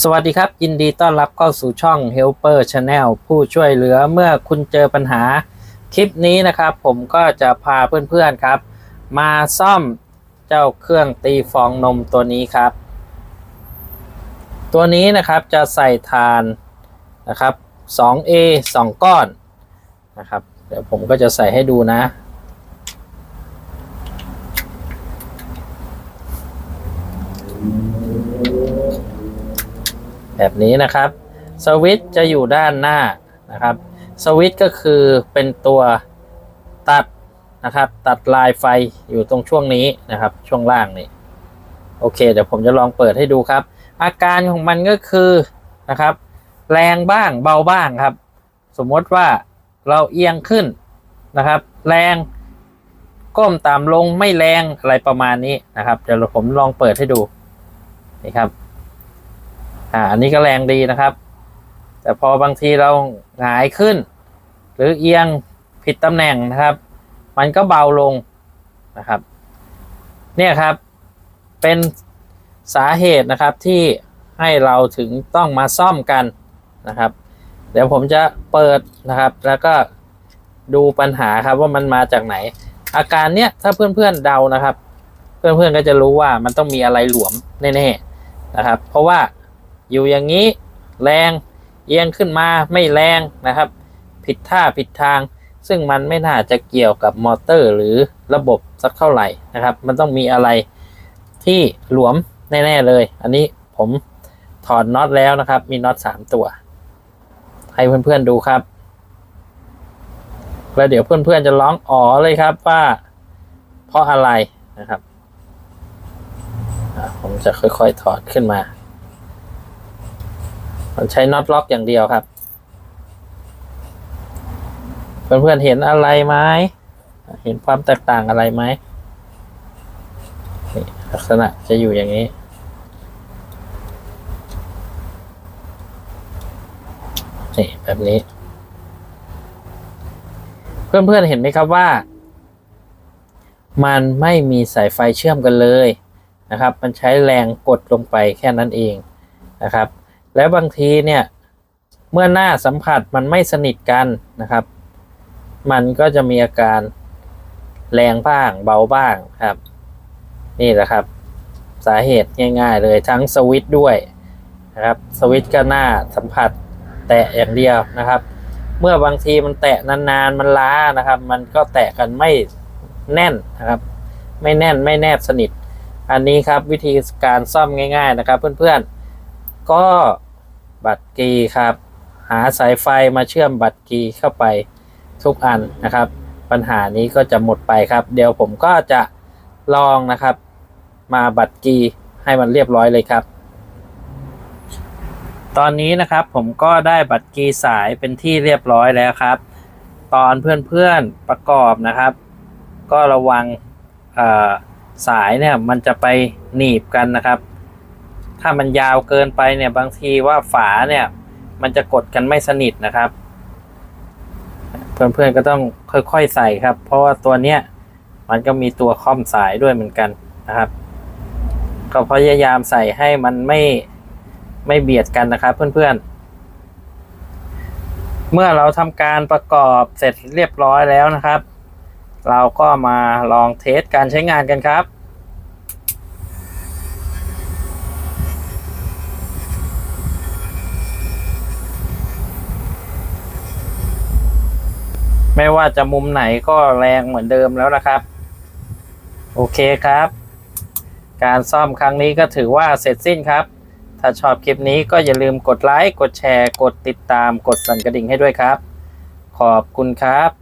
สวัสดีครับ ยินดีต้อนรับเข้าสู่ช่อง Helper Channel ผู้ช่วยเหลือเมื่อคุณเจอปัญหา คลิปนี้นะครับ ผมก็จะพาเพื่อนๆครับ มาซ่อมเจ้าเครื่องตีฟองนมตัวนี้ครับ ตัวนี้นะครับจะใส่ทานนะครับ 2A 2 ก้อนนะครับ เดี๋ยวผมก็จะใส่ให้ดูนะ แบบนี้นะครับสวิตช์จะอยู่ด้านหน้านะครับสวิตช์ก็คือเป็นตัวตัดนะครับ ตัดลายไฟอยู่ตรงช่วงนี้นะครับ ช่วงล่างนี่โอเค เดี๋ยวผมจะลองเปิดให้ดูครับ อาการของมันก็คือนะครับ แรงบ้างเบาบ้างครับ สมมติว่าเราเอียงขึ้นนะครับ แรงก้มต่ำลงไม่แรงอะไรประมาณนี้นะครับ เดี๋ยวผมลองเปิดให้ดูนี่ครับ อ่าอันนี้ก็แรงดีนะครับ แต่พอบางทีเราหงายขึ้น หรือเอียงผิดตำแหน่งนะครับ มันก็เบาลงนะครับ เนี่ยครับ เป็นสาเหตุนะครับที่ให้เราถึงต้องมาซ่อมกันนะครับ เดี๋ยวผมจะเปิดนะครับ แล้วก็ดูปัญหาครับว่ามันมาจากไหน อาการเนี้ยถ้าเพื่อนๆเดานะครับ เพื่อนๆก็จะรู้ว่ามันต้องมีอะไรหลวมแน่ๆนะครับ เพราะว่า อยู่อย่างนี้แรงเอียงขึ้นมาไม่แรงนะครับ ผิดท่าผิดทาง ซึ่งมันไม่น่าจะเกี่ยวกับมอเตอร์ หรือระบบสักเท่าไหร่นะครับ มันต้องมีอะไรที่หลวมแน่ ๆ เลย อันนี้ผมถอดน็อตแล้วนะครับ มีน็อตสามตัว ให้เพื่อน ๆ ดูครับ แล้วเดี๋ยวเพื่อน ๆ จะร้องอ๋อเลยครับว่า เพราะอะไรนะครับ ผมจะค่อย ๆ ถอดขึ้นมา มันใช้น็อตล็อกอย่างเดียวครับ เพื่อนๆเห็นอะไรไหมเห็นความแตกต่างอะไรไหมลักษณะจะอยู่อย่างนี้ นี่แบบนี้ เพื่อนๆเห็นไหมครับว่า มันไม่มีสายไฟเชื่อมกันเลยนะครับ มันใช้แรงกดลงไปแค่นั้นเองนะครับ แล้วบางทีเนี่ยเมื่อหน้าสัมผัสมันไม่สนิทกันนะครับ มันก็จะมีอาการแรงบ้างเบาบ้างครับ นี่แหละครับ สาเหตุง่าย ๆ เลยทั้งสวิตด้วยนะครับสวิตก็หน้าสัมผัสแตะอย่างเดียวนะครับ เมื่อบางทีมันแตะนานๆมันล้านะครับ มันก็แตะกันไม่แน่นนะครับ ไม่แน่นไม่แนบสนิท อันนี้ครับวิธีการซ่อมง่าย ๆ นะครับ เพื่อนๆ ก็บัตรกีครับ หาสายไฟมาเชื่อมบัตรกีเข้าไปทุกอันนะครับ ปัญหานี้ก็จะหมดไปครับ เดี๋ยวผมก็จะลองนะครับ มาบัตรกีให้มันเรียบร้อยเลยครับ ตอนนี้นะครับผมก็ได้บัตรกีสายเป็นที่เรียบร้อยแล้วครับ ตอนเพื่อนๆประกอบนะครับ ก็ระวังสายเนี่ยมันจะไปหนีบกันนะครับ ถ้ามันยาวเกินไปเนี่ยบางทีว่าฝาเนี่ย มันจะกดกันไม่สนิทนะครับ เพื่อนๆก็ต้องค่อยๆใส่ครับ เพราะว่าตัวเนี้ยมันก็มีตัวค่อมสายด้วยเหมือนกันนะครับ ก็พยายามใส่ให้มันไม่ไม่เบียดกันนะครับ เพื่อนๆ เมื่อเราทำการประกอบเสร็จเรียบร้อยแล้วนะครับ เราก็มาลองเทสการใช้งานกันครับ ไม่ว่าจะมุมไหนก็แรงเหมือนเดิมแล้วนะครับ โอเคครับ การซ่อมครั้งนี้ก็ถือว่าเสร็จสิ้นครับ ถ้าชอบคลิปนี้ก็อย่าลืมกดไลค์ กดแชร์ กดติดตาม กดสั่นกระดิ่งให้ด้วยครับ ขอบคุณครับ